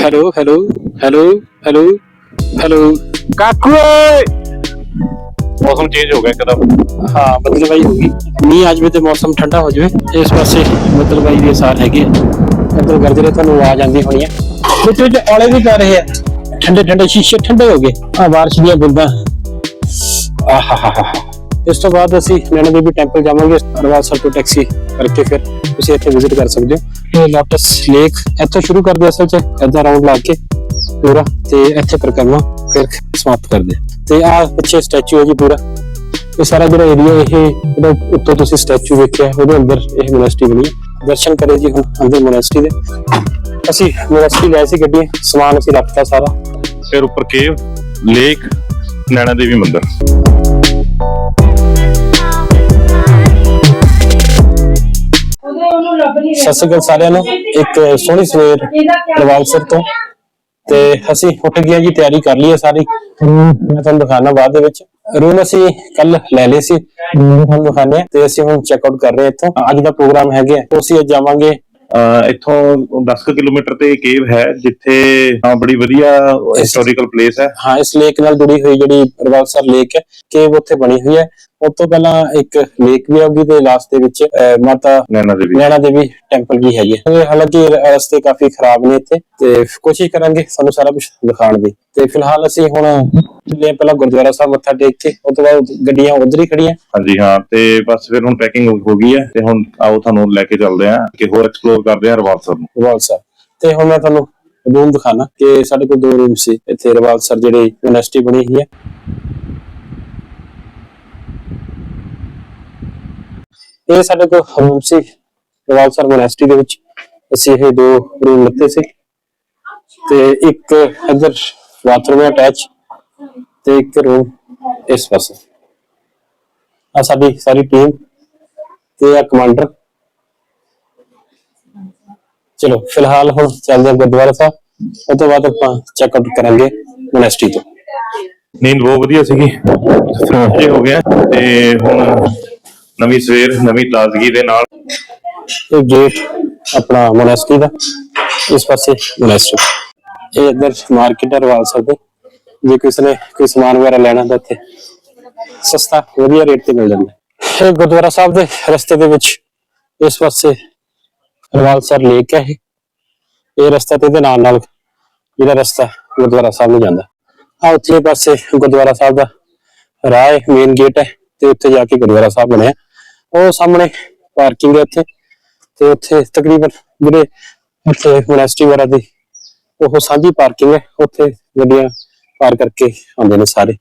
Hello hello hello hello hello ਕਾਕੂ ਓਏ ਮੌਸਮ change ਹੋ ਗਿਆ ਇੱਕਦਮ ਹਾਂ ਬਦਲਵਾਈ ਹੋ ਗਈ ਮੀਂਹ ਅੱਜ ਵੀ ਤੇ ਮੌਸਮ ਠੰਡਾ ਹੋ ਜਾਵੇ ਇਸ ਪਾਸੇ ਬਦਲਵਾਈ ਦੇ ਅਸਾਰ ਹੈਗੇ ਉਧਰ ਗਰਜਰੇ ਤੁਹਾਨੂੰ ਆਵਾਜ਼ ਆਉਂਦੀ ਹੋਣੀ ਹੈ ਵਿੱਚ ਵਿੱਚ ਔਲੇ ਵੀ ਕਰ ਰਹੇ ਆ ਠੰਡੇ ਠੰਡੇ ਸ਼ੀਸ਼ੇ ਠੰਡੇ ਹੋ ਗਏ ਆ ਬਾਰਿਸ਼ ਦੀਆਂ ਬੂੰਦਾਂ ਆਹਾਹਾਹਾ ਇਸ ਤੋਂ ਬਾਅਦ ਅਸੀਂ ਨੈਣਾ ਦੇਵੀ ਟੈਂਪਲ ਜਾਵਾਂਗੇ ਰਵਾਸਰ ਤੋਂ ਟੈਕਸੀ ਕਰਕੇ ਫਿਰ ਤੁਸੀਂ ਇੱਥੇ ਵਿਜ਼ਿਟ ਕਰ ਸਕਦੇ ਹੋ। ਇਹ ਲੋਟਸ ਲੇਕ ਇੱਥੋਂ ਸ਼ੁਰੂ ਕਰਦੇ ਅਸਲ ਚ, ਇੱਦਾਂ ਰਾਉਂਡ ਲਾ ਕੇ ਪੂਰਾ ਤੇ ਇੱਥੇ ਪਰਿਕਰਮਾ ਫਿਰ ਸਮਾਪਤ ਕਰਦੇ ਤੇ ਆ ਪਿੱਛੇ ਸਟੈਚੂ ਹੈ ਜੀ ਪੂਰਾ। ਇਹ ਸਾਰਾ ਜਿਹੜਾ ਏਰੀਆ ਇਹ ਜਿਹੜਾ ਉੱਤੋਂ ਤੁਸੀਂ ਸਟੈਚੂ ਵੇਖਿਆ, ਉਹਦੇ ਅੰਦਰ ਇਹ ਮੋਨੈਸਟੀ ਬਣੀ ਦਰਸ਼ਨ ਕਰੇ ਜੀ ਹੁਣ ਅੰਦਰ ਮੋਨੈਸਟੀ ਦੇ। ਅਸੀਂ ਮੋਨੈਸਟੀ ਲੈ ਸੀ ਗੱਡੀ, ਸਮਾਨ ਅਸੀਂ ਰੱਖਤਾ ਸਾਰਾ। ਫਿਰ ਉੱਪਰ ਕੇਵ ਲੇਕ ਨੈਣਾ ਦੇਵੀ ਮੰਦਿਰ। ਸਤਿ ਸ਼੍ਰੀ ਅਕਾਲ ਸਾਰਿਆਂ ਨੂੰ। ਇੱਕ ਸੋਹਣੀ ਸਵੇਰ ਰਵਾਲਸਰ ਤੋਂ। ਤੇ ਅਸੀਂ ਉੱਠ ਗਏ ਜੀ ਤਿਆਰੀ ਕਰ ਲਈ ਹੈ ਸਾਰੀ। ਮੈਂ ਤੁਹਾਨੂੰ ਦਿਖਾਣਾ ਬਾਅਦ ਦੇ ਵਿੱਚ। ਰੂਮ ਅਸੀਂ ਕੱਲ ਲੈ ਲਏ ਸੀ। ਤੁਹਾਨੂੰ ਦਿਖਾਣੇ ਤੇ ਅਸੀਂ ਹੁਣ ਚੈੱਕ ਆਊਟ ਕਰ ਰਹੇ ਹਾਂ ਇੱਥੋਂ। ਅੱਜ ਦਾ ਪ੍ਰੋਗਰਾਮ ਹੈਗਾ ਹੈ। ਅਸੀਂ ਅੱਜ ਜਾਵਾਂਗੇ। ਇੱਥੋਂ 10 ਕੁ ਕਿਲੋਮੀਟਰ ਤੇ ਕੇਵ ਹੈ ਜਿੱਥੇ ਬੜੀ ਵਧੀਆ ਹਿਸਟੋਰੀਕਲ ਪਲੇਸ ਹੈ। ਹਾਂ ਇਸ ਲੇਕ ਨਾਲ ਜੁੜੀ ਹੋਈ ਜਿਹੜੀ ਰਵਾਲਸਰ ਲੇਕ ਹੈ ਕੇਵ ਉੱਥੇ ਬਣੀ ਹੋਈ ਹੈ। ਉਸ ਤੋਂ ਪਹਿਲਾਂ ਇੱਕ ਲੇਕ ਵੀ ਆਉਗੀ ਤੇ ਲਾਸਟ ਦੇ ਵਿੱਚ ਮਾਤਾ ਨੈਣਾ ਦੇਵੀ। ਨੈਣਾ ਦੇਵੀ ਟੈਂਪਲ ਵੀ ਹੈਗੇ ਆ। ਹਾਲਾਂਕਿ ਰਸਤੇ ਕਾਫੀ ਖਰਾਬ ਨੇ ਇੱਥੇ ਤੇ ਕੋਸ਼ਿਸ਼ ਕਰਾਂਗੇ ਸਾਨੂੰ ਸਾਰਾ ਕੁਝ ਦਿਖਾਉਣ ਦੀ। ਤੇ ਫਿਲਹਾਲ ਅਸੀਂ ਹੁਣ ਚੱਲੇ ਹਾਂ ਪਹਿਲਾਂ ਗੁਰਦੁਆਰਾ ਸਾਹਿਬ ਮੱਥਾ ਟੇਕ ਕੇ ਉਸ ਤੋਂ ਬਾਅਦ ਗੱਡੀਆਂ ਉਧਰ ਹੀ ਖੜੀਆਂ ਹਾਂਜੀ ਹਾਂ ਤੇ ਬਸ ਫਿਰ ਹੁਣ ਪੈਕਿੰਗ ਹੋ ਗਈ ਹੈ ਤੇ ਹੁਣ ਆਓ ਤੁਹਾਨੂੰ ਲੈ ਕੇ ਚੱਲਦੇ ਹਾਂ ਕਿ ਹੋਰ ਐਕਸਪਲੋਰ ਕਰਦੇ ਹਾਂ ਰਵਾਲਸਰ ਨੂੰ। ਰਵਾਲਸਰ ਤੇ ਹੁਣ ਮੈਂ ਤੁਹਾਨੂੰ ਰੂਮ ਦਿਖਾਣਾ ਕਿ ਸਾਡੇ ਕੋਲ ਦੋ ਰੂਮ ਸੀ। ਇੱਥੇ ਰਵਾਲਸਰ ਜਿਹੜੇ ਯੂਨੀਵਰਸਿਟੀ ਬਣੀ ਹੋਈ ਹੈ। ਇਹ ਸਾਡੇ ਕੋਲ ਰੂਮ ਸੀ ਰਵਾਲਸਰ ਯੂਨੀਵਰਸਿਟੀ ਦੇ ਵਿੱਚ। ਅਸੀਂ ਇਹ ਦੋ ਰੂਮ ਲਿੱਤੇ ਸੀ। ਤੇ ਇੱਕ ਇੱਧਰ ਬਾਥਰੂਮ ਅਟੈਚ, ਤੇ ਇੱਕ ਰੂਮ ਇਸ ਪਾਸੇ। ਆ ਸਾਡੀ ਸਾਰੀ ਟੀਮ ਤੇ ਆ ਕਮਾਂਡਰ ਚਲੋ, ਫਿਲਹਾਲ ਹੁਣ ਚੱਲਦੇ ਹਾਂ ਗੁਰਦੁਆਰਾ ਸਾਹਿਬ। ਉਸ ਤੋਂ ਬਾਅਦ ਆਪਾਂ ਚੈੱਕ ਆਊਟ ਕਰਾਂਗੇ ਯੂਨੀਵਰਸਿਟੀ ਤੋਂ। ਨੀਂਦ ਬਹੁਤ ਵਧੀਆ ਸੀਗੀ। ਫਰੈਸ਼ ਹੋ ਗਿਆ ਤੇ ਹੁਣ ਨਵੀਂ ਸਵੇਰ, ਨਵੀਂ ਤਾਜ਼ਗੀ ਦੇ ਨਾਲ। ਇਹ ਗੇਟ ਆਪਣਾ ਯੂਨੀਵਰਸਿਟੀ ਦਾ, ਇਸ ਪਾਸੇ ਯੂਨੀਵਰਸਿਟੀ ਇਹ ਇੱਧਰ ਮਾਰਕੀਟ ਹੈ ਰਵਾਲ ਸਕਦੇ ਜੇ ਕਿਸੇ ਨੇ ਕੋਈ ਸਮਾਨ ਵਗੈਰਾ ਲੈਣਾ ਤਾਂ ਇੱਥੇ ਸਸਤਾ, ਵਧੀਆ ਰੇਟ ਤੇ ਮਿਲ ਜਾਂਦਾ ਇਹ ਗੁਰਦੁਆਰਾ ਸਾਹਿਬ ਦੇ ਰਸਤੇ ਦੇ ਵਿੱਚ, ਇਸ ਪਾਸੇ ਰਵਾਲਸਰ ਲੇਕ ਹੈ ਇਹ। ਰਸਤਾ ਤੇ ਇਹਦੇ ਨਾਲ ਨਾਲ ਜਿਹੜਾ ਰਸਤਾ ਗੁਰਦੁਆਰਾ ਸਾਹਿਬ ਨੂੰ ਜਾਂਦਾ। ਆ ਉੱਥੇ ਪਾਸੇ ਗੁਰਦੁਆਰਾ ਸਾਹਿਬ ਦਾ ਰਾਹ ਹੈ ਮੇਨ ਗੇਟ ਹੈ ਤੇ ਉੱਥੇ ਜਾ ਕੇ ਗੁਰਦੁਆਰਾ ਸਾਹਿਬ ਬਣਿਆ। ਉਹ ਸਾਹਮਣੇ ਪਾਰਕਿੰਗ ਹੈ ਉੱਥੇ ਤੇ ਉੱਥੇ ਤਕਰੀਬਨ ਜਿਹੜੇ ਉੱਥੇ ਯੂਨੀਵਰਸਿਟੀ ਵਗੈਰਾ ਦੀ ਉਹ ਸਾਂਝੀ ਪਾਰਕਿੰਗ ਹੈ। ਉੱਥੇ ਗੱਡੀਆਂ ਪਾਰ ਕਰਕੇ ਆਉਂਦੇ ਨੇ ਸਾਰੇ।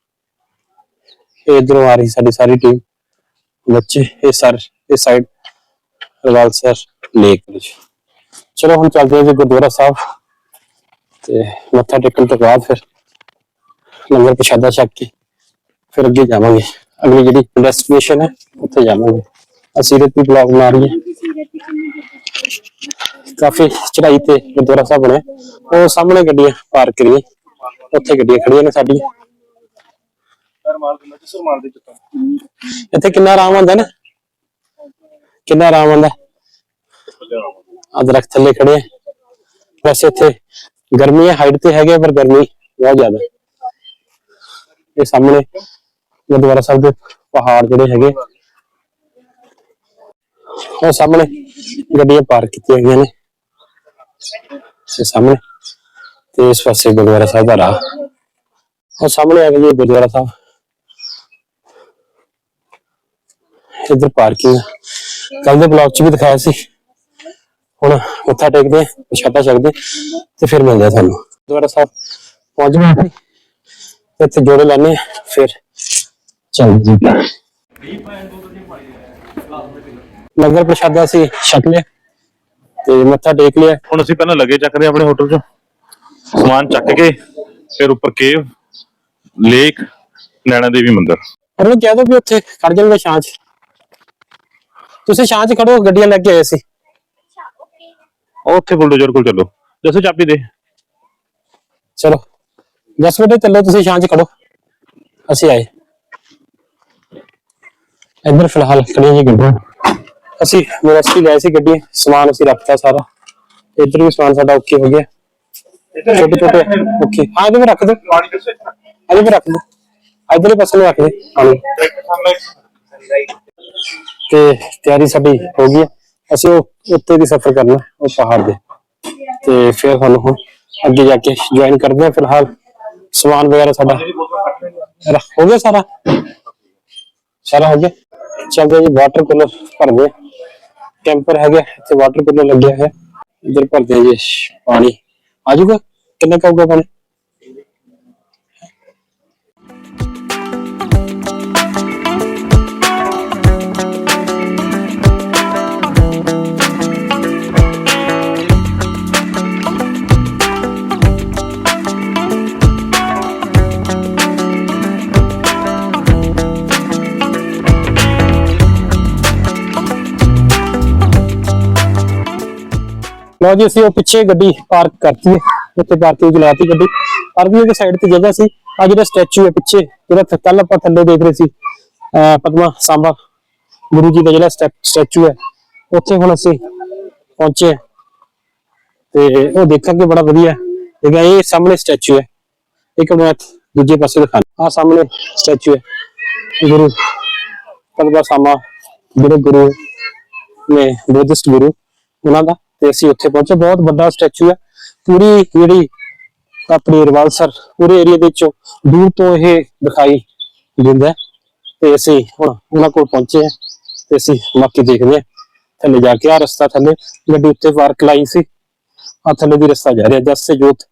ਇਧਰੋਂ ਆ ਰਹੀ ਸਾਡੀ ਸਾਰੀ ਟੀਮ ਬੱਚੇ, ਇਹ ਸਰ ਇਸ ਸਾਈਡ ਰਵਾਲ ਸਰ ਲੇਕ ਵਿੱਚ। ਚਲੋ ਹੁਣ ਚੱਲਦੇ ਹਾਂ ਜੀ ਗੁਰਦੁਆਰਾ ਸਾਹਿਬ। ਤੇ ਮੱਥਾ ਟੇਕਣ ਤੋਂ ਬਾਅਦ ਫਿਰ ਲੰਗਰ ਪ੍ਰਸ਼ਾਦਾ ਛਕ ਕੇ ਫਿਰ ਅੱਗੇ ਜਾਵਾਂਗੇ। ਅਗਲੀ ਜਿਹੜੀ ਡੈਸਟੀਨੇਸ਼ਨ ਹੈ, ਉੱਥੇ ਜਾਵਾਂਗੇ। ਅਸੀਂ ਰੇਤੀ ਬਲੌਗ ਬਣਾ ਰਹੀ ਹੈ। ਕਾਫੀ ਚੜਾਈ ਤੇ ਗੁਰਦੁਆਰਾ ਸਾਹਿਬ ਬਣਿਆ। ਉਹ ਸਾਹਮਣੇ ਗੱਡੀਆਂ ਪਾਰਕ ਕਰੀਏ ਉੱਥੇ ਗੱਡੀਆਂ ਖੜੀਆਂ ਨੇ ਸਾਡੀਆਂ। ਇੱਥੇ ਕਿੰਨਾ ਆਰਾਮ ਆਉਂਦਾ ਨਾ? ਕਿੰਨਾ ਆਰਾਮ ਆਉਂਦਾ? ਆ ਦਰਖਤ ਥੱਲੇ ਖੜੇ ਆ। ਵੈਸੇ ਇੱਥੇ ਗਰਮੀ ਹੈ ਹਾਈਟ ਤੇ ਹੈਗੇ ਆ, ਪਰ ਗਰਮੀ ਬਹੁਤ ਜ਼ਿਆਦਾ। ਇਹ ਸਾਹਮਣੇ ਗੁਰਦੁਆਰਾ ਸਾਹਿਬ ਦੇ ਪਹਾੜ ਜਿਹੜੇ ਹੈਗੇ। ਉਹ ਸਾਹਮਣੇ ਗੱਡੀਆਂ ਪਾਰਕ ਕੀਤੀਆਂ ਗਈਆਂ ਨੇ। ਇਹ ਸਾਹਮਣੇ। ਤੇ ਇਸ ਪਾਸੇ ਗੁਰਦੁਆਰਾ ਸਾਹਿਬ ਦਾ ਰਾਹ। ਉਹ ਸਾਹਮਣੇ ਆ ਗਈ ਗੁਰਦੁਆਰਾ ਸਾਹਿਬ। ਇੱਧਰ ਪਾਰਕਿੰਗ ਕੱਲ ਦੇ ਬਲੌਗ 'ਚ ਵੀ ਦਿਖਾਇਆ ਸੀ। ਹੁਣ ਮੱਥਾ ਟੇਕਦੇ ਹਾਂ, ਛਕਦੇ ਤੇ ਫਿਰ ਮਿਲਦੇ ਹਾਂ ਤੁਹਾਨੂੰ। ਗੁਰਦੁਆਰਾ ਸਾਹਿਬ ਪਹੁੰਚ ਗਏ ਅਸੀਂ। ਇੱਥੇ ਜੋੜੇ ਲਾਣੇ ਫਿਰ ਚੱਲਦੇ ਜੀ ਲੰਗਰ ਪ੍ਰਸ਼ਾਦਾ ਸੀ ਛਕ ਲਿਆ ਤੇ ਮੱਥਾ ਟੇਕ ਲਿਆ। ਹੁਣ ਅਸੀਂ ਪਹਿਲਾਂ ਲੱਗੇ ਚੱਕਦੇ ਆਪਣੇ ਹੋਟਲ ਚੋਂ। ਸਮਾਨ ਚੱਕ ਕੇ ਫਿਰ ਉੱਪਰ ਕੇਵ ਲੇਕ ਨੈਣਾ ਦੇਵੀ ਮੰਦਿਰ। ਉਹਨੂੰ ਕਹਿ ਦੋ ਵੀ ਉੱਥੇ ਖੜ ਜਾਣਗੇ ਛਾਂ 'ਚ। ਤੁਸੀਂ ਛਾਂ 'ਚ ਖੜੋ ਗੱਡੀਆਂ ਲੈ ਕੇ ਆਏ ਸੀ। ਉੱਥੇ ਬੁਲਡੋਜ਼ਰ ਕੋਲ ਚੱਲੋ। ਜੱਸੋ ਚਾਬੀ ਦੇ। ਚਲੋ 10 ਮਿੰਟ ਚੱਲੋ ਤੁਸੀਂ ਛਾਂ 'ਚ ਖੜੋ। ਅਸੀਂ ਆਏ। ਇੱਧਰ ਫਿਲਹਾਲ ਖੜੀਆਂ ਜੀ ਗੱਡੀਆਂ। ਅਸੀਂ ਯੂਨੀਵਰਸਿਟੀ ਲਿਆਏ ਸੀ ਗੱਡੀ ਸਮਾਨ ਅਸੀਂ ਰੱਖਤਾ ਸਾਰਾ। ਇੱਧਰ ਵੀ ਸਮਾਨ ਸਾਡਾ ਓਕੇ ਹੋ ਗਿਆ। ਛੋਟੇ ਛੋਟੇ ਓਕੇ ਹਾਂ ਇਹਦੇ ਵਿੱਚ ਰੱਖ ਦੇ। ਇਹਦੇ ਵਿੱਚ ਰੱਖ ਦੇ। ਇਧਰਲੇ ਪਾਸੇ ਨੂੰ ਰੱਖ ਦੇ। ਪਾਣੀ ਤੇ ਤਿਆਰੀ ਸਾਡੀ ਹੋ ਗਈ ਅਸੀਂ ਉਹ ਉੱਤੇ ਦੀ ਸਫ਼ਰ ਕਰਨਾ ਉਹ ਪਹਾੜ ਦੇ। ਤੇ ਫਿਰ ਸਾਨੂੰ ਹੁਣ ਅੱਗੇ ਜਾ ਕੇ ਜੁਆਇਨ ਕਰਦੇ ਹਾਂ ਫਿਲਹਾਲ। ਸਮਾਨ ਵਗੈਰਾ ਸਾਡਾ ਹੋ ਗਿਆ ਸਾਰਾ? ਸਾਰਾ ਹੋ ਗਿਆ। ਚੱਲਦੇ ਜੀ ਵਾਟਰ ਕੂਲਰ ਭਰਦੇ ਹਾਂ। ਕੈਂਪਰ ਹੈਗਾ ਇੱਥੇ ਵਾਟਰ ਕੂਲਰ ਲੱਗਿਆ ਹੈ। ਇਧਰ ਭਰਦੇ ਹਾਂ ਜੀ, ਪਾਣੀ। ਆ ਜਾਊਗਾ? ਕਿੰਨਾ ਕੁ ਪਾਣੀ? ਲਓ ਜੀ, ਅਸੀਂ ਉਹ ਪਿੱਛੇ ਗੱਡੀ ਪਾਰਕ ਕਰਤੀ ਹੈ, ਉੱਥੇ ਪਾਰਕਿੰਗ ਚਲਾਤੀ ਗੱਡੀ। ਪਾਰਕਿੰਗ ਦੇ ਸਾਈਡ ਤੇ ਜਗ੍ਹਾ ਸੀ। ਆ ਜਿਹੜਾ ਸਟੈਚੂ ਹੈ ਪਿੱਛੇ, ਜਿਹੜਾ ਕੱਲ ਆਪਾਂ ਥੱਲੇ ਦੇਖ ਰਹੇ ਸੀ ਪਦਮਾ ਸਾਂਬਾ ਗੁਰੂ ਜੀ ਦਾ ਜਿਹੜਾ ਸਟੈਚੂ ਹੈ, ਉੱਥੇ ਹੁਣ ਅਸੀਂ ਪਹੁੰਚੇ ਤੇ ਉਹ ਦੇਖਾਂਗੇ, ਬੜਾ ਵਧੀਆ ਹੈਗਾ ਇਹ ਸਾਹਮਣੇ ਸਟੈਚੂ ਹੈ। ਇੱਕ ਮੈਂ ਦੂਜੇ ਪਾਸੇ ਦਿਖਾਣਾ ਆ ਸਾਹਮਣੇ ਸਟੈਚੂ ਹੈ। ਗੁਰੂ, ਪਦਮਾ ਸਾਂਬਾ ਜਿਹੜੇ ਗੁਰੂ ਨੇ, ਬੁੱਧਿਸਟ ਗੁਰੂ, ਉਹਨਾਂ ਦਾ। ਤੇ ਅਸੀਂ ਉੱਥੇ ਪਹੁੰਚੇ। ਬਹੁਤ ਵੱਡਾ ਸਟੈਚੂ ਹੈ। ਪੂਰੀ ਜਿਹੜੀ ਆਪਣੀ ਰਵਾਲਸਰ ਪੂਰੇ ਏਰੀਆ ਦੇ ਵਿੱਚੋਂ ਦੂਰ ਤੋਂ ਇਹ ਦਿਖਾਈ ਦਿੰਦਾ ਤੇ ਅਸੀਂ ਹੁਣ ਉਹਨਾਂ ਕੋਲ ਪਹੁੰਚੇ ਹਾਂ ਤੇ ਅਸੀਂ ਬਾਕੀ ਦੇਖਦੇ ਹਾਂ। ਥੱਲੇ ਜਾ ਕੇ ਆ ਰਸਤਾ ਥੱਲੇ। ਗੱਡੀ ਉੱਤੇ ਪਾਰਕ ਲਾਈ ਸੀ। ਆ ਥੱਲੇ ਦੀ ਰਸਤਾ ਜਾ ਰਿਹਾ। ਜਸ ਸੇ ਜੋਤ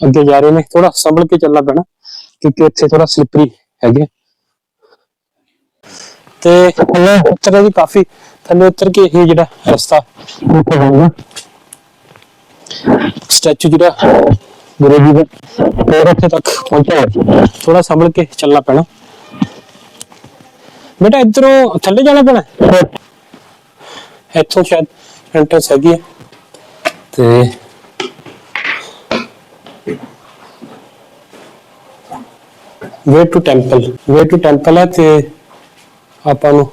ਅੱਗੇ ਜਾ ਰਹੇ ਨੇ। ਥੋੜਾ ਸੰਭਲ ਕੇ ਚੱਲਣਾ ਪੈਣਾ, ਕਿਉਂਕਿ ਇੱਥੇ ਥੋੜਾ ਸਲਿਪਰੀ ਹੈਗੇ ਤੇ ਥੱਲੇ ਉੱਤਰ ਵੀ ਕਾਫੀ ਥੱਲੇ ਉੱਤਰ ਕੇ ਇਹ ਜਿਹੜਾ ਰਸਤਾ ਉੱਥੇ ਹੋਊਗਾ। ਸਟੈਚੂ ਜਿਹੜਾ ਗੁਰੂ ਜੀ ਦਾ ਹੋਰ ਉੱਥੇ ਤੱਕ ਪਹੁੰਚਿਆ ਥੋੜਾ ਸੰਭਲ ਕੇ ਚੱਲਣਾ ਪੈਣਾ। ਬੇਟਾ, ਇਧਰੋਂ ਥੱਲੇ ਜਾਣਾ ਪੈਣਾ? ਇੱਥੋਂ ਸ਼ਾਇਦ ਐਂਟਰੈਂਸ ਹੈਗੀ ਹੈ ਤੇ way to temple way to temple ਹੈ ਤੇ ਆਪਾਂ ਨੂੰ।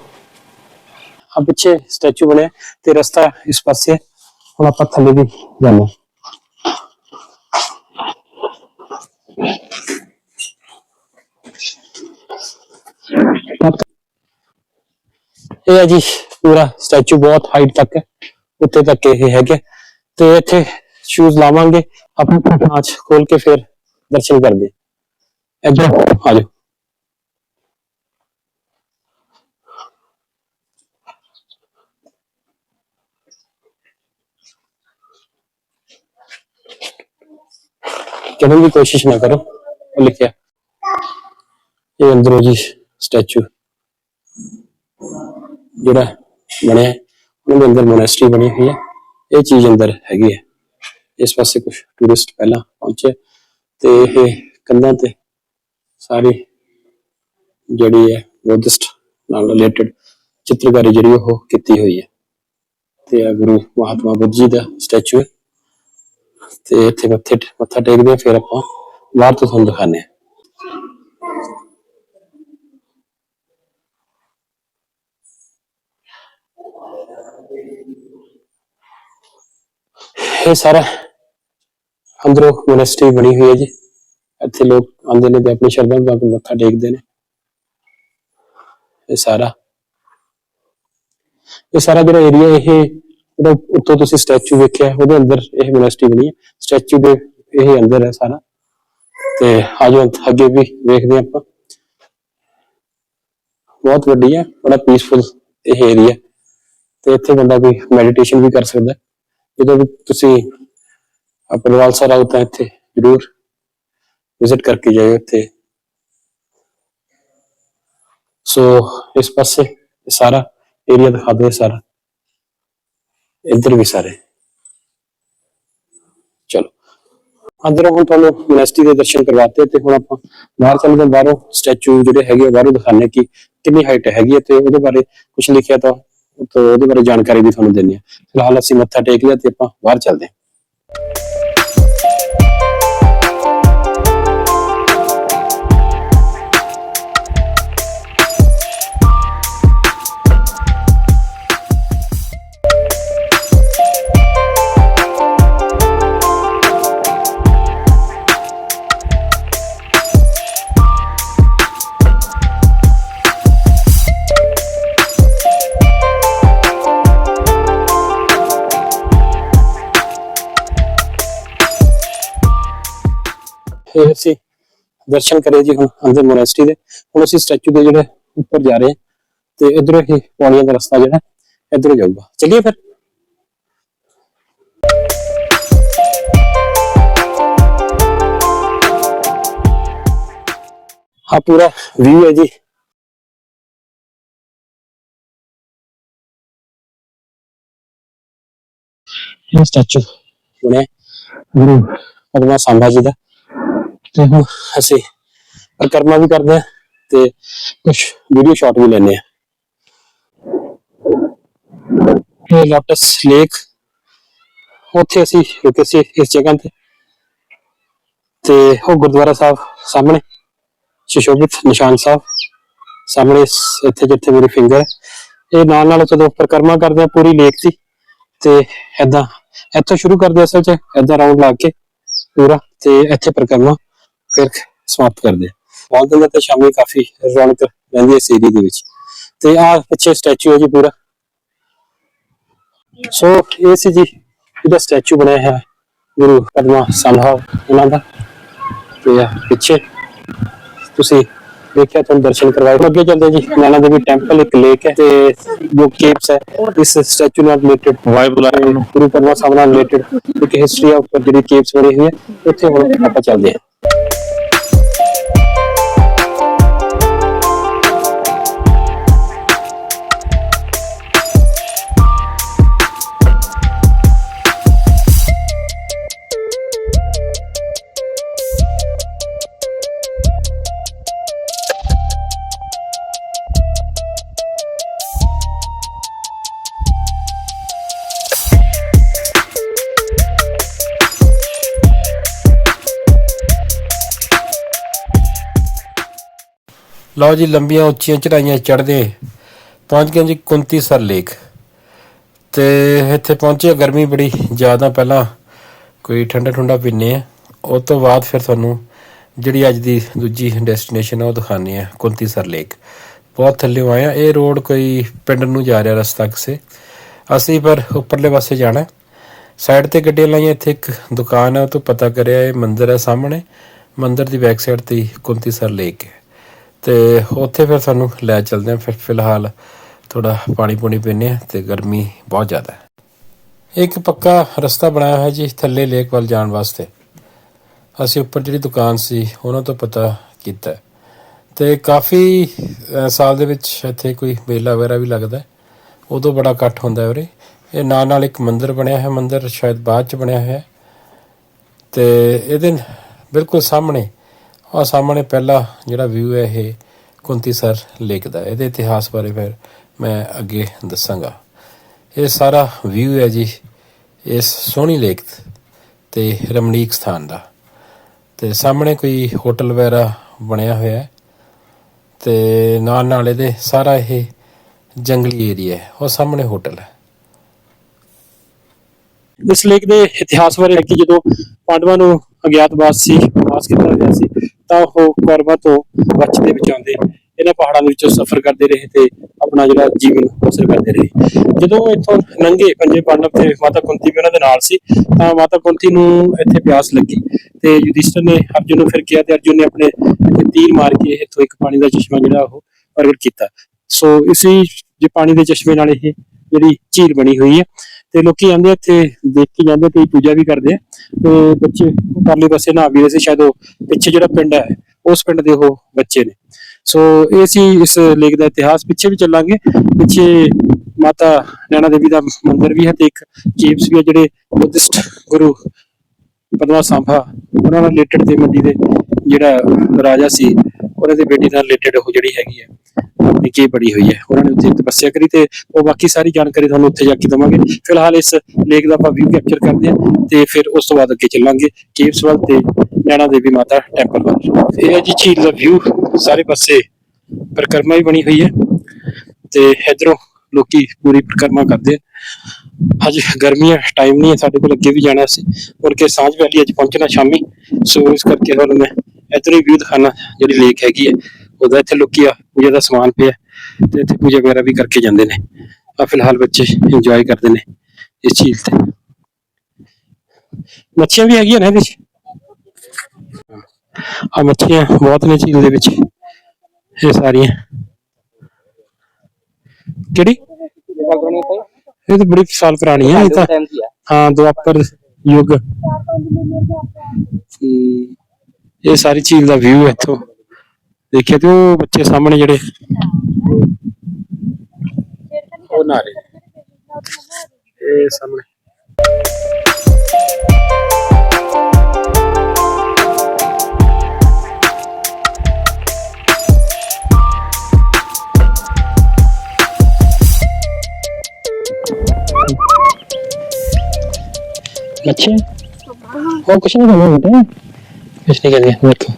ਆ ਪਿੱਛੇ ਸਟੈਚੂ ਬਣਿਆ ਤੇ ਰਸਤਾ ਇਸ ਪਾਸੇ। ਹੈ। ਹੁਣ ਆਪਾਂ ਥੱਲੇ ਦੀ ਜਾਣਾ ਇਹ ਹੈ ਜੀ ਪੂਰਾ ਸਟੈਚੂ, ਬਹੁਤ ਹਾਈਟ ਤੱਕ ਹੈ। ਉੱਤੇ ਤੱਕ ਇਹ ਹੈਗੇ ਤੇ ਇੱਥੇ ਸ਼ੂਜ਼ ਲਾਵਾਂਗੇ। ਆਪਣੀ ਆਂਚ ਖੋਲ ਕੇ ਫਿਰ ਦਰਸ਼ਨ ਕਰਦੇ ਇੱਧਰ ਆ ਜਾਓ। ਚੜ੍ਹਨ ਦੀ ਕੋਸ਼ਿਸ਼ ਨਾ ਕਰੋ। ਉਹ ਲਿਖਿਆ। ਇਹ ਅੰਦਰੋਂ ਜੀ ਸਟੈਚੂ ਜਿਹੜਾ ਬਣਿਆ ਹੈ, ਉਹਦੇ ਅੰਦਰ ਮੋਨੈਸਟਰੀ ਬਣੀ ਹੋਈ ਹੈ। ਇਹ ਚੀਜ਼ ਅੰਦਰ ਹੈਗੀ ਹੈ। ਇਸ ਪਾਸੇ ਕੁਝ ਟੂਰਿਸਟ ਪਹਿਲਾਂ ਪਹੁੰਚੇ। ਤੇ ਇਹ ਕੰਧਾਂ ਤੇ ਸਾਰੀ ਜਿਹੜੀ ਹੈ ਬੁੱਧਿਸਟ ਨਾਲ ਰਿਲੇਟਡ ਚਿੱਤਰਕਾਰੀ ਜਿਹੜੀ ਉਹ ਕੀਤੀ ਹੋਈ ਹੈ। ਤੇ ਇਹ ਗੁਰੂ ਮਹਾਤਮਾ ਬੁੱਧ ਜੀ ਦਾ ਸਟੈਚੂ ਹੈ। ਤੇ ਇੱਥੇ ਮੱਥੇ, ਮੱਥਾ ਟੇਕਦੇ ਹਾਂ, ਫਿਰ ਆਪਾਂ ਬਾਹਰ ਤੋਂ ਤੁਹਾਨੂੰ ਦਿਖਾਉਂਦੇ ਹਾਂ। ਇਹ ਸਾਰਾ ਅੰਦਰੋਂ ਮੋਨੈਸਟਰੀ ਬਣੀ ਹੋਈ ਹੈ ਜੀ। ਇੱਥੇ ਲੋਕ ਆਉਂਦੇ ਨੇ ਤੇ ਆਪਣੀ ਸ਼ਰਧਾ ਦਾ ਮੱਥਾ ਟੇਕਦੇ ਨੇ। ਇਹ ਸਾਰਾ ਇਹ ਸਾਰਾ ਜਿਹੜਾ ਏਰੀਆ ਇਹ ਜਿਹੜਾ ਉੱਤੋਂ ਤੁਸੀਂ ਸਟੈਚੂ ਵੇਖਿਆ, ਉਹਦੇ ਅੰਦਰ ਇਹ ਮੋਨੈਸਟਰੀ ਬਣੀ ਹੈ। ਸਟੈਚੂ ਦੇ ਇਹ ਅੰਦਰ ਹੈ ਸਾਰਾ। ਤੇ ਆਜੋ ਅੱਗੇ ਵੀ ਵੇਖਦੇ ਆਪਾਂ। ਬਹੁਤ ਵੱਡੀ ਹੈ, ਬੜਾ ਪੀਸਫੁਲ ਇਹ ਏਰੀਆ ਤੇ ਇੱਥੇ ਬੰਦਾ ਕੋਈ ਮੈਡੀਟੇਸ਼ਨ ਵੀ ਕਰ ਸਕਦਾ ਜਦੋਂ ਵੀ ਤੁਸੀਂ ਆਪਣੇ ਵਾਲਸਾ ਆਓ ਤਾਂ ਇੱਥੇ ਜ਼ਰੂਰ ਵਿਜ਼ਿਟ ਕਰਕੇ ਜਾਇਓ ਇੱਥੇ। ਸੋ ਇਸ ਪਾਸੇ ਸਾਰਾ ਏਰੀਆ ਦਿਖਾ ਦੋ ਸਾਰਾ। ਇੱਧਰ ਵੀ ਸਾਰੇ। ਚਲੋ। ਅੰਦਰੋਂ ਹੁਣ ਤੁਹਾਨੂੰ ਮੋਨੈਸਟੀ ਦੇ ਦਰਸ਼ਨ ਕਰਵਾਤੇ ਤੇ ਹੁਣ ਆਪਾਂ ਬਾਹਰ ਚੱਲਦੇ ਹਾਂ। ਬਾਹਰੋਂ ਸਟੈਚੂ ਜਿਹੜੇ ਹੈਗੇ ਆ, ਬਾਹਰੋਂ ਦਿਖਾਣੇ ਕਿ ਕਿੰਨੀ ਹਾਈਟ ਹੈਗੀ ਹੈ ਤੇ ਉਹਦੇ ਬਾਰੇ ਕੁਝ ਲਿਖਿਆ ਤਾਂ ਤਾਂ ਉਹਦੇ ਬਾਰੇ ਜਾਣਕਾਰੀ ਵੀ ਤੁਹਾਨੂੰ ਦਿੰਦੇ ਆ ਫਿਲਹਾਲ ਅਸੀਂ ਮੱਥਾ ਟੇਕ ਲਿਆ ਤੇ ਆਪਾਂ ਬਾਹਰ ਚੱਲਦੇ ਹਾਂ। ਦਰਸ਼ਨ ਕਰੇ ਜੀ ਹੁਣ ਅੰਦਰ ਮੋਨੈਸਟਰੀ ਦੇ। ਹੁਣ ਅਸੀਂ ਸਟੈਚੂ ਦੇ ਜਿਹੜੇ ਉੱਪਰ ਜਾ ਰਹੇ ਹਾਂ ਤੇ ਇਧਰੋਂ ਹੀ ਪੌੜੀਆਂ ਦਾ ਰਸਤਾ ਜਿਹੜਾ ਇਧਰੋਂ ਜਾਊਗਾ। ਚਲਿਏ ਫਿਰ। ਆ ਪੂਰਾ ਵਿਊ ਹੈ ਜੀ। ਇਹ ਸਟੈਚੂ। ਬਣਿਆ। ਗੁਰੂ ਪਦਮਾ ਸੰਭਾ ਜੀ ਦਾ। ਤੇ ਹੁਣ ਅਸੀਂ। ਪਰਿਕਰਮਾ ਵੀ ਕਰਦੇ ਆ ਤੇ ਕੁਝ ਵੀਡੀਓ ਸ਼ਾਟ ਵੀ ਲੈਣੇ ਆ ਇਹ ਲੋਟਸ ਲੇਕ ਉੱਥੇ ਅਸੀਂ ਰੁਕੇ ਸੀ ਇਸ ਜਗ੍ਹਾ ਤੇ। ਤੇ ਉਹ ਗੁਰਦੁਆਰਾ ਸਾਹਿਬ ਸਾਹਮਣੇ, ਸ਼ਿਸ਼ੋਭਿਤ ਨਿਸ਼ਾਨ ਸਾਹਿਬ ਸਾਹਮਣੇ ਇੱਥੇ ਜਿੱਥੇ ਮੇਰੀ ਫਿੰਗਰ ਇਹ ਨਾਲ ਨਾਲ ਜਦੋਂ ਪਰਿਕਰਮਾ ਕਰਦੇ ਆ ਪੂਰੀ ਲੇਕ ਦੀ ਤੇ ਏਦਾਂ, ਇੱਥੋਂ ਸ਼ੁਰੂ ਕਰਦੇ ਆ ਅਸਲ 'ਚ, ਏਦਾਂ ਰਾਉਂਡ ਲਾ ਕੇ ਪੂਰਾ ਤੇ ਇੱਥੇ ਪਰਿਕਰਮਾ ਫਿਰ ਸਮਾਪਤ ਕਰਦੇ ਬਹੁਤ ਦਿਨ ਤੇ ਸ਼ਾਮੀ ਕਾਫੀ ਰੌਣਕ ਰਹਿੰਦੀ ਹੈ ਏਰੀਏ ਦੇ ਵਿੱਚ। ਤੇ ਆ ਪਿੱਛੇ ਸਟੈਚੂ ਹੈ ਜੀ ਪੂਰਾ। ਸੋ ਇਹ ਸੀ ਜੀ ਇਹਦਾ ਸਟੈਚੂ ਬਣਿਆ ਹੈ ਗੁਰੂ ਪਦਮਾ ਸੰਭਾਵ ਉਹਨਾਂ ਦਾ। ਤੇ ਆ ਪਿੱਛੇ ਤੁਸੀਂ ਦੇਖਿਆ ਤੁਹਾਨੂੰ ਦਰਸ਼ਨ ਕਰਵਾਏ। ਅੱਗੇ ਚੱਲਦੇ ਜੀ ਨੈਣਾ ਦੇਵੀ ਟੈਂਪਲ ਇੱਕ ਲੇਕ ਹੈ ਤੇ ਜੋ ਕੇਵਸ ਹੈ ਇਸ ਸਟੈਚੂ ਨਾਲ ਰਿਲੇਟਡ ਵਾਹਿਗੁਰੂ ਵਾਹਿਗੁਰੂ ਨੂੰ ਗੁਰੂ ਪਦਮਾ ਸਾਹਿਬ ਨਾਲ ਰਿਲੇਟਡ ਇੱਕ ਹਿਸਟਰੀ ਆ ਉੱਪਰ ਜਿਹੜੀ ਕੇਵਸ ਬਣੀ ਹੋਈ ਹੈ ਉੱਥੇ ਹੁਣ ਆਪਾਂ ਚੱਲਦੇ ਹਾਂ। ਲਓ ਜੀ, ਲੰਬੀਆਂ ਉੱਚੀਆਂ ਚੜਾਈਆਂ ਚੜਦੇ ਪਹੁੰਚ ਗਏ ਜੀ ਕੁੰਤੀ ਸਰ ਲੇਕ। ਤੇ ਇੱਥੇ ਪਹੁੰਚੇ ਗਰਮੀ ਬੜੀ, ਜ਼ਿਆਦਾ ਪਹਿਲਾਂ ਕੋਈ ਠੰਡਾ ਠੰਡਾ ਪੀਨੇ ਆ। ਉਸ ਤੋਂ ਬਾਅਦ ਫਿਰ ਤੁਹਾਨੂੰ ਜਿਹੜੀ ਅੱਜ ਦੀ ਦੂਜੀ ਡੈਸਟੀਨੇਸ਼ਨ ਆ, ਉਹ ਦਿਖਾਣੀ ਆ ਕੁੰਤੀ ਸਰ ਲੇਕ। ਬਹੁਤ ਥੱਲੇ ਆਏ ਆ। ਇਹ ਰੋਡ ਕੋਈ ਪਿੰਡ ਨੂੰ ਜਾ ਰਿਹਾ ਰਸਤਾ ਕਿਸੇ। ਅਸੀਂ ਪਰ ਉੱਪਰਲੇ ਪਾਸੇ ਜਾਣਾ। ਸਾਈਡ ਤੇ ਗੱਡੀਆਂ ਲਾਈਆਂ, ਇੱਥੇ ਇੱਕ ਦੁਕਾਨ ਹੈ ਉਹ ਤੋਂ ਪਤਾ ਕਰਿਆ ਇਹ ਮੰਦਿਰ ਹੈ ਸਾਹਮਣੇ। ਮੰਦਿਰ ਦੀ ਬੈਕ ਸਾਈਡ ਤੇ ਹੀ ਕੁੰਤੀ ਸਰ ਲੇਕ ਹੈ। ਤੇ ਉੱਥੇ ਫਿਰ ਸਾਨੂੰ ਲੈ ਚੱਲਦੇ ਹਾਂ। ਫਿਰ ਫਿਲਹਾਲ ਥੋੜਾ ਪਾਣੀ ਪੂਣੀ ਪੀਨੇ ਆ ਤੇ ਗਰਮੀ ਬਹੁਤ ਜ਼ਿਆਦਾ ਹੈ। ਇੱਕ ਪੱਕਾ ਰਸਤਾ ਬਣਾਇਆ ਹੋਇਆ ਜੀ ਥੱਲੇ ਲੇਕ ਵੱਲ ਜਾਣ ਵਾਸਤੇ। ਅਸੀਂ ਉੱਪਰ ਜਿਹੜੀ ਦੁਕਾਨ ਸੀ, ਉਹਨਾਂ ਤੋਂ ਪਤਾ ਕੀਤਾ। ਹੈ। ਤੇ ਕਾਫੀ ਸਾਲ ਦੇ ਵਿੱਚ ਇੱਥੇ ਕੋਈ ਮੇਲਾ ਵਗੈਰਾ ਵੀ ਲੱਗਦਾ ਉਦੋਂ ਬੜਾ ਇਕੱਠ ਹੁੰਦਾ ਹੈ ਉਰੇ। ਇਹ ਨਾਲ ਨਾਲ ਇੱਕ ਮੰਦਿਰ ਬਣਿਆ ਹੈ ਮੰਦਿਰ ਸ਼ਾਇਦ ਬਾਅਦ ਚ ਬਣਿਆ ਹੋਇਆ ਹੈ। ਤੇ ਇਹਦੇ ਬਿਲਕੁਲ ਸਾਹਮਣੇ ਆ ਸਾਹਮਣੇ ਪਹਿਲਾ ਜਿਹੜਾ ਵਿਊ ਹੈ ਇਹ ਕੁੰਤੀ ਸਰ ਲੇਕ ਦਾ ਇਹਦੇ ਇਤਿਹਾਸ ਬਾਰੇ ਫਿਰ ਮੈਂ ਅੱਗੇ ਦੱਸਾਂਗਾ। ਇਹ ਸਾਰਾ ਵਿਊ ਹੈ ਜੀ ਇਸ ਸੋਹਣੀ ਲੇਕ ਤੇ ਰਮਣੀਕ ਸਥਾਨ ਦਾ। ਤੇ ਸਾਹਮਣੇ ਕੋਈ ਹੋਟਲ ਵਗੈਰਾ ਬਣਿਆ ਹੋਇਆ ਹੈ। ਤੇ ਨਾਲ ਨਾਲ ਇਹਦੇ ਸਾਰਾ ਇਹ ਜੰਗਲੀ ਏਰੀਆ ਹੈ। ਉਹ ਸਾਹਮਣੇ ਹੋਟਲ ਹੈ। ਇਸ ਲੇਕ ਦੇ ਇਤਿਹਾਸ ਬਾਰੇ ਹੈ ਕਿ ਜਦੋਂ ਪਾਂਡਵਾਂ ਨੂੰ ਅਗਿਆਤਵਾਸ ਸੀ, ਵਾਸ ਕੀਤਾ ਗਿਆ ਸੀ, ਤਾਂ ਉਹ ਕੌਰਵਾਂ ਤੋਂ ਬਚਦੇ ਬਚਾਉਂਦੇ ਇਹਨਾਂ ਪਹਾੜਾਂ ਦੇ ਵਿੱਚੋਂ ਸਫ਼ਰ ਕਰਦੇ ਰਹੇ ਤੇ ਆਪਣਾ ਜਿਹੜਾ ਜੀਵਨ ਬਸਰ ਕਰਦੇ ਰਹੇ। ਜਦੋਂ ਇੱਥੋਂ ਲੰਘੇ ਪੰਜੇ ਪਾਂਡਵ ਤੇ ਮਾਤਾ ਕੁੰਤੀ ਵੀ ਉਹਨਾਂ ਦੇ ਨਾਲ ਸੀ, ਤਾਂ ਮਾਤਾ ਕੁੰਤੀ ਨੂੰ ਇੱਥੇ ਪਿਆਸ ਲੱਗੀ ਤੇ ਯੁਧਿਸ਼ਟਰ ਨੇ ਅਰਜੁਨ ਨੂੰ ਫਿਰ ਕਿਹਾ ਤੇ ਅਰਜੁਨ ਨੇ ਆਪਣੇ ਇੱਥੇ ਤੀਰ ਮਾਰ ਕੇ ਇੱਥੋਂ ਇੱਕ ਪਾਣੀ ਦਾ ਚਸ਼ਮਾ ਜਿਹੜਾ ਉਹ ਪ੍ਰਗਟ ਕੀਤਾ। ਸੋ ਇਸੇ ਜੇ ਪਾਣੀ ਦੇ ਚਸ਼ਮੇ ਨਾਲ ਇਹ ਜਿਹੜੀ ਝੀਲ ਬਣੀ ਹੋਈ ਹੈ। ਤੇ ਲੋਕੀ ਆਉਂਦੇ ਇੱਥੇ ਦੇਖ ਕੇ ਜਾਂਦੇ ਤੇ ਪੂਜਾ ਵੀ ਕਰਦੇ ਆ। ਤੇ ਬੱਚੇ ਪਰਲੇ ਪਾਸੇ ਨਹਾ ਵੀ ਰਹੇ ਸੀ, ਸ਼ਾਇਦ ਉਹ ਪਿੱਛੇ ਜਿਹੜਾ ਪਿੰਡ ਹੈ, ਉਸ ਪਿੰਡ ਦੇ ਉਹ ਬੱਚੇ ਨੇ। ਸੋ ਇਹ ਸੀ ਇਸ ਲੇਖ ਦਾ ਇਤਿਹਾਸ ਪਿੱਛੇ ਵੀ ਚੱਲਾਂਗੇ। ਪਿੱਛੇ ਮਾਤਾ ਨੈਣਾ ਦੇਵੀ ਦਾ ਮੰਦਿਰ ਵੀ ਹੈ ਤੇ ਇੱਕ ਕੇਵਸ ਵੀ ਹੈ, ਜਿਹੜੇ ਬੁੱਧਿਸਟ ਗੁਰੂ ਪਦਮਾ ਸੰਭਾ, ਉਹਨਾਂ ਨਾਲ ਰਿਲੇਟਡ ਤੇ ਮੰਡੀ ਦੇ ਜਿਹੜਾ ਰਾਜਾ ਸੀ ਉਹਨਾਂ ਦੇ ਬੇਟੀ ਨਾਲ ਰਿਲੇਟਡ ਉਹ ਜਿਹੜੀ ਹੈਗੀ ਹੈ ਆਪਣੀ ਬੜੀ ਹੋਈ ਹੈ। ਉਹਨਾਂ ਨੇ ਉੱਥੇ ਤਪੱਸਿਆ ਕਰੀ ਤੇ ਉਹ ਬਾਕੀ ਸਾਰੀ ਜਾਣਕਾਰੀ ਤੁਹਾਨੂੰ ਉੱਥੇ ਜਾ ਕੇ ਦਵਾਂਗੇ। ਫਿਲਹਾਲ ਇਸ ਲੇਕ ਦਾ ਆਪਾਂ ਵਿਊ ਕੈਪਚਰ ਕਰਦੇ ਹਾਂ ਤੇ ਫਿਰ ਉਸ ਤੋਂ ਬਾਅਦ ਅੱਗੇ ਚੱਲਾਂਗੇ। ਕੇਵਸ ਵੱਲ ਤੇ ਨੈਣਾ ਦੇਵੀ ਮਾਤਾ ਟੈਂਪਲ ਵੱਲ। ਇਹ ਹੈ ਜੀ ਝੀਲ ਦਾ ਵਿਊ ਸਾਰੇ ਪਾਸੇ ਪਰਿਕਰਮਾ ਹੀ ਬਣੀ ਹੋਈ ਹੈ ਤੇ ਇਧਰੋਂ ਲੋਕੀ ਪੂਰੀ ਪਰਿਕਰਮਾ ਕਰਦੇ ਆ। ਅੱਜ ਗਰਮੀ ਹੈ ਟਾਈਮ ਨਹੀਂ ਹੈ, ਸਾਡੇ ਕੋਲ ਅੱਗੇ ਵੀ ਜਾਣਾ ਸੀ। ਮੁੜ ਕੇ ਸਾਂਝ ਵੈਲੀ ਅੱਜ ਪਹੁੰਚਣਾ ਸ਼ਾਮੀ। ਸੋ ਇਸ ਕਰਕੇ ਤੁਹਾਨੂੰ ਮੈਂ ਇੱਧਰ ਹੀ ਵਿਊ ਦਿਖਾਣਾ ਜਿਹੜੀ ਲੇਕ ਹੈਗੀ ਹੈ ਉਹਦਾ ਇੱਥੇ ਲੋਕੀ ਆ ਪੂਜਾ ਦਾ ਸਮਾਨ ਪਿਆ ਤੇ ਇੱਥੇ ਪੂਜਾ ਵਗੈਰਾ ਵੀ ਕਰਕੇ ਜਾਂਦੇ ਨੇ। ਆ ਫਿਲਹਾਲ ਬੱਚੇ ਇੰਜੋਏ ਕਰਦੇ ਨੇ ਇਸ ਝੀਲ ਤੇ। ਮੱਛੀਆਂ ਵੀ ਹੈਗੀਆਂ ਨੇ ਇਹਦੇ 'ਚ? ਆ ਮੱਛੀਆਂ ਬਹੁਤ ਨੇ ਝੀਲ ਦੇ ਵਿੱਚ ਇਹ ਸਾਰੀਆਂ। ਕਿਹੜੀ? ਇਹ ਤਾਂ ਬੜੀ ਸਾਲ ਪੁਰਾਣੀ ਹੈ ਇਹ ਤਾਂ ਹਾਂ ਦੁਆਪਰ ਯੁੱਗ। ਹਮ, ਇਹ ਸਾਰੀ ਝੀਲ ਦਾ ਵਿਊ ਹੈ ਇੱਥੋਂ। ਦੇਖਿਆ ਤੇ ਉਹ ਬੱਚੇ ਸਾਹਮਣੇ ਜਿਹੜੇ। ਉਹ ਨਾ ਰਹੇ ਇਹ ਸਾਹਮਣੇ। ਬੱਚੇ ਉਹ ਕੁਛ ਨਹੀਂ ਕਰਨਾ ਬੇਟਾ इसलिए कर दिया देखो।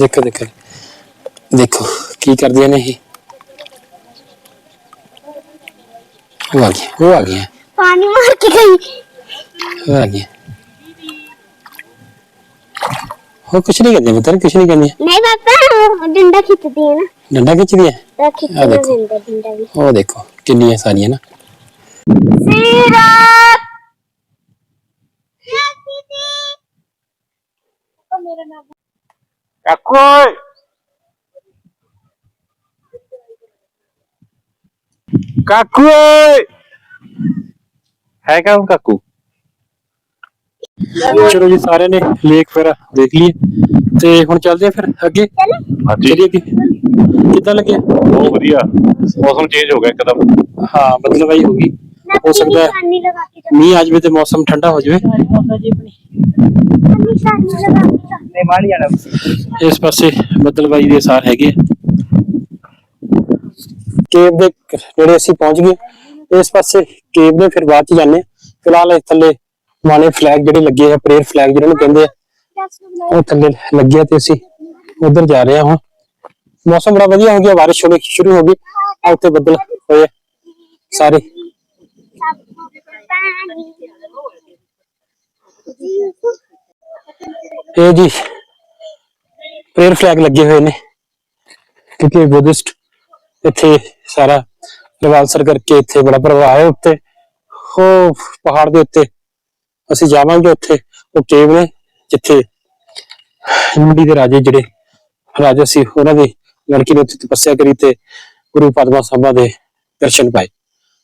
देखो देखो। देखो की कर दिया नहीं। वो आ गया वो आ गया। पानी मार के गई। वो आ गया। वो कुछ नहीं करते पुत्र कुछ नहीं करनी। नहीं पापा डंडा खींच दिया ना। डंडा खींच दिया? आ देखो। ओ देखो कितनी है सारी है ना सीरा सीरत ਕਾਕੂ ਓਏ ਕਾਕੂ ਓਏ ਹੈ ਕੌਣ ਕਾਕੂ ਚਲੋ ਜੀ ਸਾਰਿਆਂ ਨੇ ਲੇਕ ਫਿਰ ਦੇਖ ਲਈਏ ਤੇ ਹੁਣ ਚੱਲਦੇ ਆ ਫਿਰ ਅੱਗੇ ਹਾਂਜੀ ਚਲਿਏ ਅੱਗੇ ਕਿੱਦਾਂ ਲੱਗਿਆ ਬਹੁਤ ਵਧੀਆ ਮੌਸਮ ਚੇਂਜ ਹੋ ਗਿਆ ਇੱਕਦਮ ਹਾਂ ਬਦਲਵਾਈ ਹੋ ਗਈ ਹੋ ਸਕਦਾ ਹੈ। ਨਿਸ਼ਾਨੀ ਲਗਾ ਕੇ ਜਾਓ। ਮੀਂਹ ਆ ਜਾਵੇ ਤੇ ਮੌਸਮ ਠੰਡਾ ਹੋ ਜਾਵੇ। ਨਿਸ਼ਾਨੀ ਲਗਾ ਕੇ ਜਾਓ। ਨਿਮਾਨ ਜਾਣਾ ਇਸ ਪਾਸੇ ਬੱਦਲਬਾਈ ਦੇ ਅਸਾਰ ਹੈਗੇ ਆ। ਕੇਵ ਦੇ ਕ- ਨੇੜੇ ਅਸੀਂ ਪਹੁੰਚ ਗਏ। ਇਸ ਪਾਸੇ ਕੇਵ ਦੇ ਫਿਰ ਬਾਅਦ ਚ ਜਾਂਦੇ ਹਾਂ। ਫਿਲਹਾਲ ਇਹ ਥੱਲੇ ਮਾਨੇ ਫਲੈਗ ਜਿਹੜੇ ਲੱਗੇ ਆ ਪ੍ਰੇਅਰ ਫਲੈਗ ਜਿਹਨਾਂ ਨੂੰ ਕਹਿੰਦੇ ਆ ਦਸ ਨੂੰ ਬੁਲਾਓ ਉਹ ਥੱਲੇ ਲੱਗੇ ਆ ਤੇ ਅਸੀਂ ਉਧਰ ਜਾ ਰਹੇ ਹਾਂ ਹੁਣ। ਮੌਸਮ ਬੜਾ ਵਧੀਆ ਹੋ ਗਿਆ ਬਾਰਿਸ਼ ਹੋਣੀ ਸ਼ੁਰੂ ਹੋ ਗਈ। ਆ ਉੱਤੇ ਬੱਦਲ ਹੋਏ ਆ। ਸਾਰੇ ਇਹ ਜੀ ਪ੍ਰੇਅਰ ਫਲੈਗ ਲੱਗੇ ਹੋਏ ਨੇ। ਕਿਉਂਕਿ ਬੁੱਧਿਸਟ ਇੱਥੇ ਸਾਰਾ ਰਿਵਾਲਸਰ ਕਰਕੇ ਇੱਥੇ ਬੜਾ ਪ੍ਰਭਾਵ ਹੈ ਉੱਤੇ ਉਹ ਪਹਾੜ ਦੇ ਉੱਤੇ ਅਸੀਂ ਜਾਵਾਂਗੇ ਉੱਥੇ। ਉਹ ਕੇਵ ਨੇ ਜਿੱਥੇ ਹਿੰਦੀ ਦੇ ਰਾਜੇ ਜਿਹੜੇ ਰਾਜਾ ਸੀ, ਉਹਨਾਂ ਦੀ ਲੜਕੀ ਨੇ ਉੱਥੇ ਤਪੱਸਿਆ ਕਰੀ ਤੇ ਗੁਰੂ ਪਦਮਾ ਸਭਾ ਦੇ ਦਰਸ਼ਨ ਪਾਏ।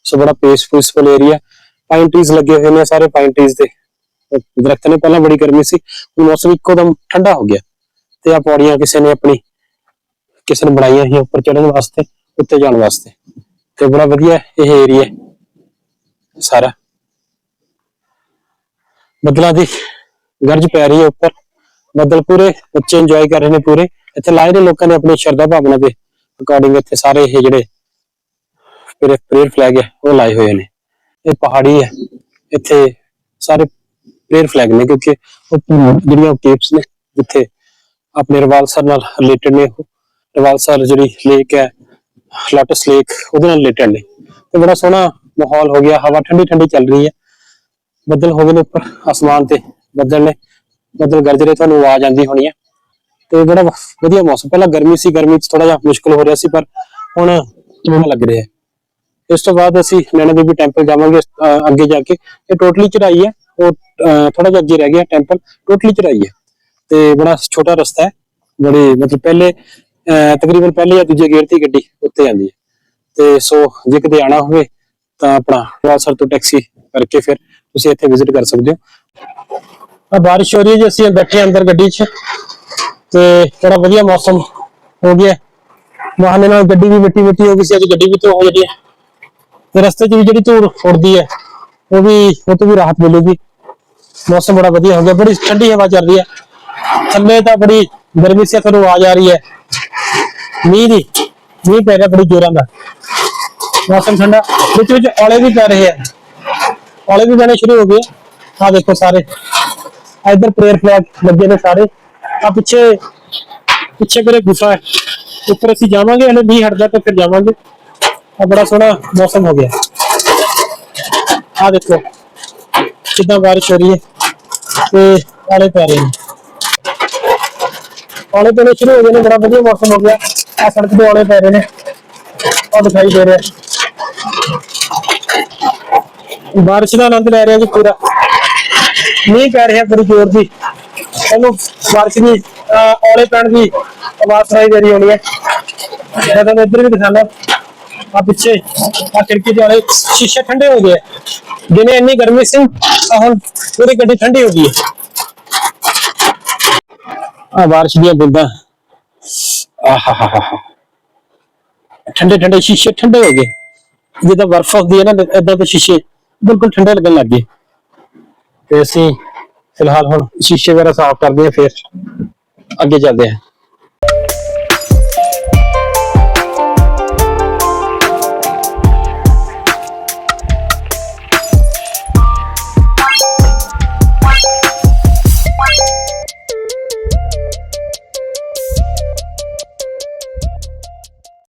ਸੋ ਬੜਾ ਪੀਸਫੁਲ ਏਰੀਆ ਪਾਈਨ ਟਰੀਜ਼ ਲੱਗੇ ਹੋਏ ਨੇ ਸਾਰੇ ਪਾਈਨ ਟਰੀਜ਼ ਦੇ। ਉਹ ਦਰਖਤ ਨੇ ਪਹਿਲਾਂ ਬੜੀ ਗਰਮੀ ਸੀ, ਹੁਣ ਮੌਸਮ ਇੱਕੋਦਮ ਠੰਡਾ ਹੋ ਗਿਆ। ਤੇ ਆ ਪੌੜੀਆਂ ਕਿਸੇ ਨੇ ਆਪਣੀ, ਕਿਸੇ ਨੇ ਬਣਾਈਆਂ ਸੀ ਉੱਪਰ ਚੜਨ ਵਾਸਤੇ, ਉੱਤੇ ਜਾਣ ਵਾਸਤੇ। ਤੇ ਬੜਾ ਵਧੀਆ ਇਹ ਏਰੀਆ ਸਾਰਾ। ਬੱਦਲਾਂ ਦੀ ਗਰਜ ਪੈ ਰਹੀ ਹੈ ਉੱਪਰ। ਬੱਦਲ ਪੂਰੇ ਬੱਚੇ ਇੰਜੋਏ ਕਰ ਰਹੇ ਨੇ ਪੂਰੇ। ਇੱਥੇ ਲਾਏ ਨੇ ਲੋਕਾਂ ਨੇ ਆਪਣੀ ਸ਼ਰਧਾ ਭਾਵਨਾ ਦੇ ਅਕੋਰਡਿੰਗ ਇੱਥੇ ਸਾਰੇ ਇਹ ਜਿਹੜੇ ਪ੍ਰੇਅਰ ਪ੍ਰੇਅਰ ਫਲੈਗ ਹੈ, ਉਹ ਲਾਏ ਹੋਏ ਨੇ। ਇਹ ਪਹਾੜੀ ਹੈ। ਇੱਥੇ ਸਾਰੇ ਪ੍ਰੇਅਰ ਫਲੈਗ ਨੇ ਕਿਉਂਕਿ ਉਹ ਜਿਹੜੀਆਂ ਕੇਪਸ ਨੇ, ਜਿੱਥੇ ਆਪਣੇ ਰਵਾਲਸਰ ਨਾਲ ਰਿਲੇਟਡ ਨੇ ਉਹ। ਰਵਾਲਸਰ ਜਿਹੜੀ ਲੇਕ ਹੈ ਲੋਟਸ ਲੇਕ ਉਹਦੇ ਨਾਲ ਰਿਲੇਟਡ ਨੇ। ਤੇ ਬੜਾ ਸੋਹਣਾ ਮਾਹੌਲ ਹੋ ਗਿਆ। ਹਵਾ ਠੰਡੀ ਠੰਡੀ ਚੱਲ ਰਹੀ ਹੈ। ਬੱਦਲ ਹੋ ਗਏ ਨੇ ਉੱਪਰ, ਅਸਮਾਨ ਤੇ ਬੱਦਲ ਨੇ। ਬੱਦਲ ਗਰਜ ਰਹੇ, ਤੁਹਾਨੂੰ ਆਵਾਜ਼ ਆਉਂਦੀ ਹੋਣੀ ਹੈ। ਤੇ ਬੜਾ ਵਧੀਆ ਮੌਸਮ। ਪਹਿਲਾਂ ਗਰਮੀ ਸੀ, ਗਰਮੀ 'ਚ ਥੋੜਾ ਜਿਹਾ ਮੁਸ਼ਕਲ ਹੋ ਰਿਹਾ ਸੀ, ਪਰ ਹੁਣ ਕਿਵੇਂ ਲੱਗ ਰਿਹਾ ਹੈ? ਇਸ ਤੋਂ ਬਾਅਦ ਅਸੀਂ ਨੈਣਾ ਦੇਵੀ ਟੈਂਪਲ ਜਾਵਾਂਗੇ ਅੱਗੇ ਜਾ ਕੇ। ਇਹ ਟੋਟਲੀ ਚੜਾਈ ਹੈ, ਉਹ ਥੋੜਾ ਜਿਹਾ ਅੱਗੇ ਰਹਿ ਗਿਆ ਟੈਂਪਲ ਟੋਟਲੀ ਚੜਾਈ ਹੈ। ਤੇ ਬੜਾ ਛੋਟਾ ਰਸਤਾ ਹੈ, ਬੜੀ, ਮਤਲਬ ਪਹਿਲੇ ਤਕਰੀਬਨ ਪਹਿਲੇ ਜਾਂ ਦੂਜੇ ਗੇਅਰ ਤੇ ਗੱਡੀ ਉੱਤੇ ਆਉਂਦੀ ਹੈ। ਤੇ ਸੋ, ਜੇ ਕਿਤੇ ਆਣਾ ਹੋਵੇ, ਤਾਂ ਆਪਣਾ ਵਾਸਰ ਤੋਂ ਟੈਕਸੀ ਕਰਕੇ ਫਿਰ ਤੁਸੀਂ ਇੱਥੇ ਵਿਜ਼ਿਟ ਕਰ ਸਕਦੇ ਹੋ। ਆ ਬਾਰਿਸ਼ ਹੋ ਰਹੀ ਹੈ ਜੀ, ਅਸੀਂ ਬੈਠੇ ਹਾਂ ਅੰਦਰ ਗੱਡੀ 'ਚ। ਤੇ ਬੜਾ ਵਧੀਆ ਮੌਸਮ ਹੋ ਗਿਆ ਬਹਾਨੇ ਨਾਲ ਗੱਡੀ ਵੀ ਮਿੱਟੀ ਮਿੱਟੀ ਹੋ ਗਈ ਸੀ, ਅੱਜ ਗੱਡੀ ਵੀ ਧੋ ਹੋ ਜਾਂਦੀ ਹੈ। ਤੇ ਰਸਤੇ 'ਚ ਵੀ ਜਿਹੜੀ ਧੂੜ ਉੱਡਦੀ ਹੈ, ਉਹ ਵੀ ਉਹ ਤੋਂ ਵੀ ਰਾਹਤ ਮਿਲੇਗੀ। ਮੌਸਮ ਬੜਾ ਵਧੀਆ ਹੋ ਗਿਆ, ਬੜੀ ਠੰਡੀ ਹਵਾ ਚੱਲ ਰਹੀ ਹੈ। ਥੱਲੇ ਤਾਂ ਬੜੀ ਗਰਮੀ ਸੀ ਤੁਹਾਨੂੰ ਆਵਾਜ਼ ਆ ਰਹੀ ਹੈ। ਮੀਂਹ ਦੀ, ਮੀਂਹ ਪੈ ਰਿਹਾ ਬੜੀ ਜ਼ੋਰਾਂ ਦਾ। ਮੌਸਮ ਠੰਡਾ, ਵਿੱਚ ਵਿੱਚ ਔਲੇ ਵੀ ਪੈ ਰਹੇ ਆ ਔਲੇ ਵੀ ਪੈਣੇ ਸ਼ੁਰੂ ਹੋ ਗਏ। ਆ ਦੇਖੋ ਸਾਰੇ। ਆਹ ਇੱਧਰ ਪ੍ਰੇਅਰ ਫਲੈਗ ਲੱਗੇ ਨੇ ਸਾਰੇ। ਆ ਪਿੱਛੇ ਪਿੱਛੇ ਮੇਰੇ ਗੁਫਾ ਹੈ। ਉੱਪਰ ਅਸੀਂ ਜਾਵਾਂਗੇ, ਹਲੇ ਨਹੀਂ ਹਟਦਾ ਤੇ ਫਿਰ ਜਾਵਾਂਗੇ। ਆ ਬੜਾ ਸੋਹਣਾ ਮੌਸਮ ਹੋ ਗਿਆ ਆ ਦੇਖੋ ਕਿੱਦਾਂ ਬਾਰਿਸ਼ ਹੋ ਰਹੀ ਹੈ ਤੇ ਔਲੇ ਪੈ ਰਹੇ ਨੇ ਔਲੇ ਪੈਣੇ ਸ਼ੁਰੂ ਹੋ ਗਏ ਨੇ ਬੜਾ ਵਧੀਆ ਮੌਸਮ ਹੋ ਗਿਆ ਆ ਸੜਕ ਤੇ ਔਲੇ ਪੈ ਰਹੇ ਨੇ ਆ ਦਿਖਾਈ ਦੇ ਰਿਹਾ ਬਾਰਿਸ਼ ਦਾ ਆਨੰਦ ਲੈ ਰਿਹਾ ਜੀ ਪੂਰਾ ਮੀਂਹ ਪੈ ਰਿਹਾ ਬੜੀ ਜ਼ੋਰ ਦੀ ਤੁਹਾਨੂੰ ਬਾਰਿਸ਼ ਦੀ ਅਹ, ਔਲੇ ਪੈਣ ਦੀ ਆਵਾਜ਼ ਸੁਣਾਈ ਦੇ ਰਹੀ ਹੋਣੀ ਹੈ ਮੈਂ ਤੁਹਾਨੂੰ ਇੱਧਰ ਵੀ ਦਿਖਾਣਾ ਆ ਪਿੱਛੇ ਆ ਖਿੜਕੀ ਦੇ ਵਾਲੇ ਸ਼ੀਸ਼ੇ ਠੰਡੇ ਹੋ ਗਏ ਦਿਨੇ ਇੰਨੀ ਗਰਮੀ ਸੀ ਆ ਹੁਣ ਪੂਰੀ ਗੱਡੀ ਠੰਡੀ ਹੋ ਗਈ ਹੈ ਆ ਬਾਰਿਸ਼ ਦੀਆਂ ਬੂੰਦਾਂ ਆਹਾਹਾਹਾ ਠੰਡੇ ਠੰਡੇ ਸ਼ੀਸ਼ੇ ਠੰਡੇ ਹੋ ਗਏ ਜਿੱਦਾਂ ਬਰਫ਼ ਹੁੰਦੀ ਹੈ ਨਾ ਇਦਾਂ ਦੇ ਸ਼ੀਸ਼ੇ ਬਿਲਕੁਲ ਠੰਡੇ ਲੱਗਣ ਲੱਗ ਗਏ ਤੇ ਅਸੀਂ ਫਿਲਹਾਲ ਹੁਣ ਸ਼ੀਸ਼ੇ ਵਗੈਰਾ ਸਾਫ਼ ਕਰਦੇ ਹਾਂ ਫਿਰ ਅੱਗੇ ਚੱਲਦੇ ਹਾਂ